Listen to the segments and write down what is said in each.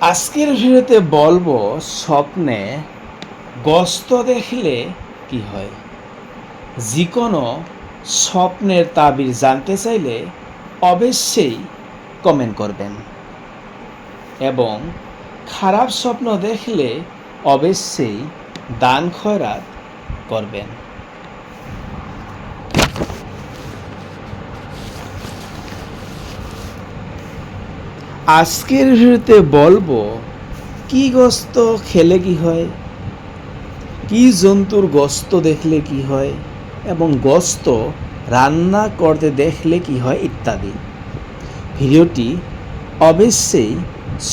আজকের ভিডিওতে বলব স্বপ্নে গস্ত দেখলে কি হয়? যে কোনো স্বপ্নের তাবির জানতে চাইলে অবশ্যই কমেন্ট করবেন। এবং খারাপ স্বপ্ন দেখলে অবশ্যই দান খয়রাত করবেন। আজকের ভিডিওতে বলব, কি গস্ত খেলে কি হয়? কি জন্তুর গস্ত দেখলে কি হয়? এবং গস্ত রান্না করতে দেখলে কি হয় ইত্যাদি। ভিডিওটি অবশ্যই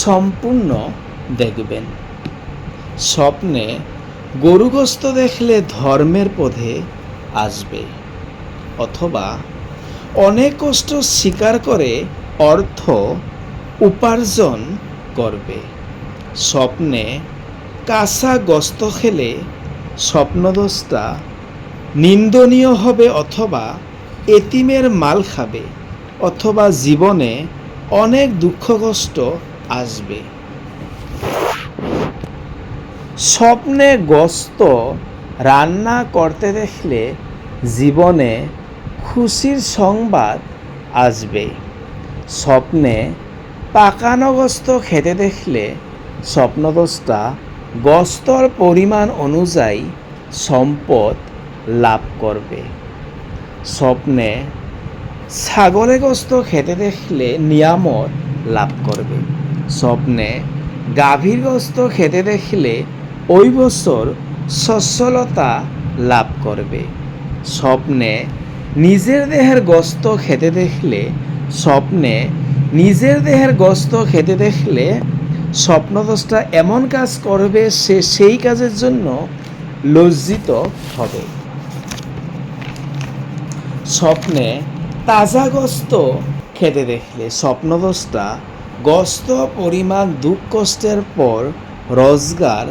সম্পূর্ণ দেখবেন। স্বপ্নে গরু গোস্ত দেখলে ধর্মের পথে আসবে, অথবা অনেক কষ্ট স্বীকার করে অর্থ উপার্জন করবে। স্বপ্নে কাঁচা গস্ত খেলে স্বপ্নদোষটা নিন্দনীয় হবে অথবা এতিমের মাল খাবে অথবা জীবনে অনেক দুঃখ কষ্ট আসবে। স্বপ্নে গস্ত রান্না করতে দেখলে জীবনে খুশির সংবাদ আসবে। স্বপ্নে পাকানো গোস্ত খেতে দেখলে স্বপ্নদোষটা গস্তর পরিমাণ অনুযায়ী সম্পদ লাভ করবে। স্বপ্নে ছাগলে গোস্ত খেতে দেখলে নিয়ামত লাভ করবে। স্বপ্নে গাভীর গোস্ত খেতে দেখলে ওই বছর সচ্ছলতা লাভ করবে। স্বপ্নে নিজের দেহের গোস্ত খেতে দেখলে স্বপ্নে নিজের দেহের গস্ত খেতে দেখলে স্বপ্নদোষটা এমন কাজ করবে সে সেই কাজের জন্য লজ্জিত হবে। স্বপ্নে তাজা গস্ত খেতে দেখলে স্বপ্নদোষটা গস্ত পরিমাণ দুঃখ কষ্টের পর রোজগার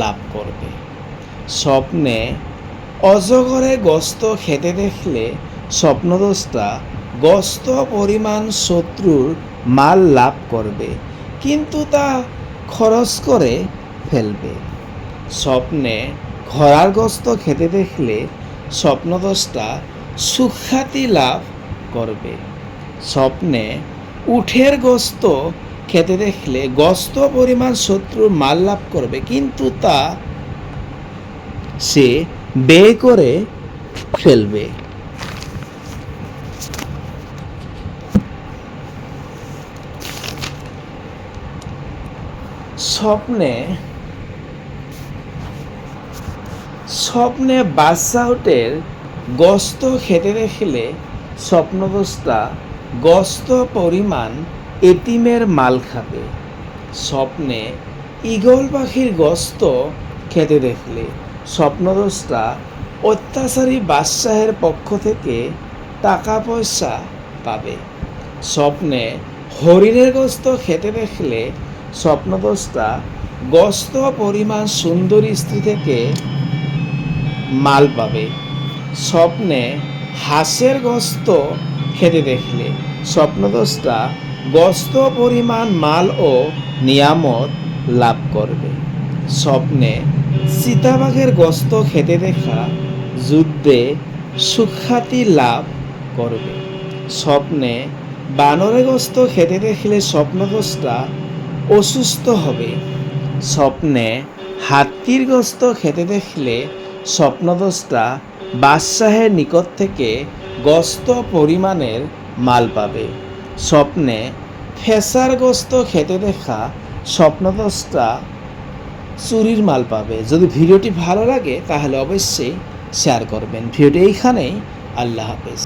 লাভ করবে। স্বপ্নে অজগরে গস্ত খেতে দেখলে স্বপ্নদোষটা গস্ত পরিমাণ শত্রুর মাল লাভ করবে, কিন্তু তা খরচ করে ফেলবে। স্বপ্নে ঘোড়ার গোস্ত খেতে দেখলে স্বপ্নদোষটা সুখ্যাতি লাভ করবে। স্বপ্নে উঠের গস্ত খেতে দেখলে গস্ত পরিমাণ শত্রুর মাল লাভ করবে, কিন্তু তা সে ব্যয় করে ফেলবে। স্বপ্নে স্বপ্নে বাচ্চা উটের গস্ত খেতে দেখলে স্বপ্নদোষটা গস্ত পরিমাণ এতিমের মাল খাবে। স্বপ্নে ঈগল পাখির গস্ত খেতে দেখলে স্বপ্নদোষটা অত্যাচারী বাদশাহের পক্ষ থেকে টাকা পয়সা পাবে। স্বপ্নে হরিণের গোস্ত খেতে দেখলে স্বপ্নদোষটা গস্ত পরিমাণ সুন্দরী স্ত্রী থেকে মাল পাবে। স্বপ্নে হাঁসের গস্ত খেতে দেখলে। স্বপ্নদোষটা গস্ত পরিমাণ মাল ও নিয়ামত লাভ করবে। স্বপ্নে সীতাবাঘের গস্ত খেতে দেখা যুদ্ধে সুখ্যাতি লাভ করবে। স্বপ্নে বানরে গস্ত খেতে দেখলে স্বপ্নদোষটা অসুস্থ হবে। স্বপ্নে হাতির গোস্ত খেতে দেখলে স্বপ্নদোষটা বাদশাহের নিকট থেকে গস্ত পরিমাণের মাল পাবে। স্বপ্নে ফেসার গোস্ত খেতে দেখা স্বপ্নদোষটা চুরির মাল পাবে। যদি ভিডিওটি ভালো লাগে তাহলে অবশ্যই শেয়ার করবেন। ভিডিওটি এইখানেই। আল্লাহ হাফেজ।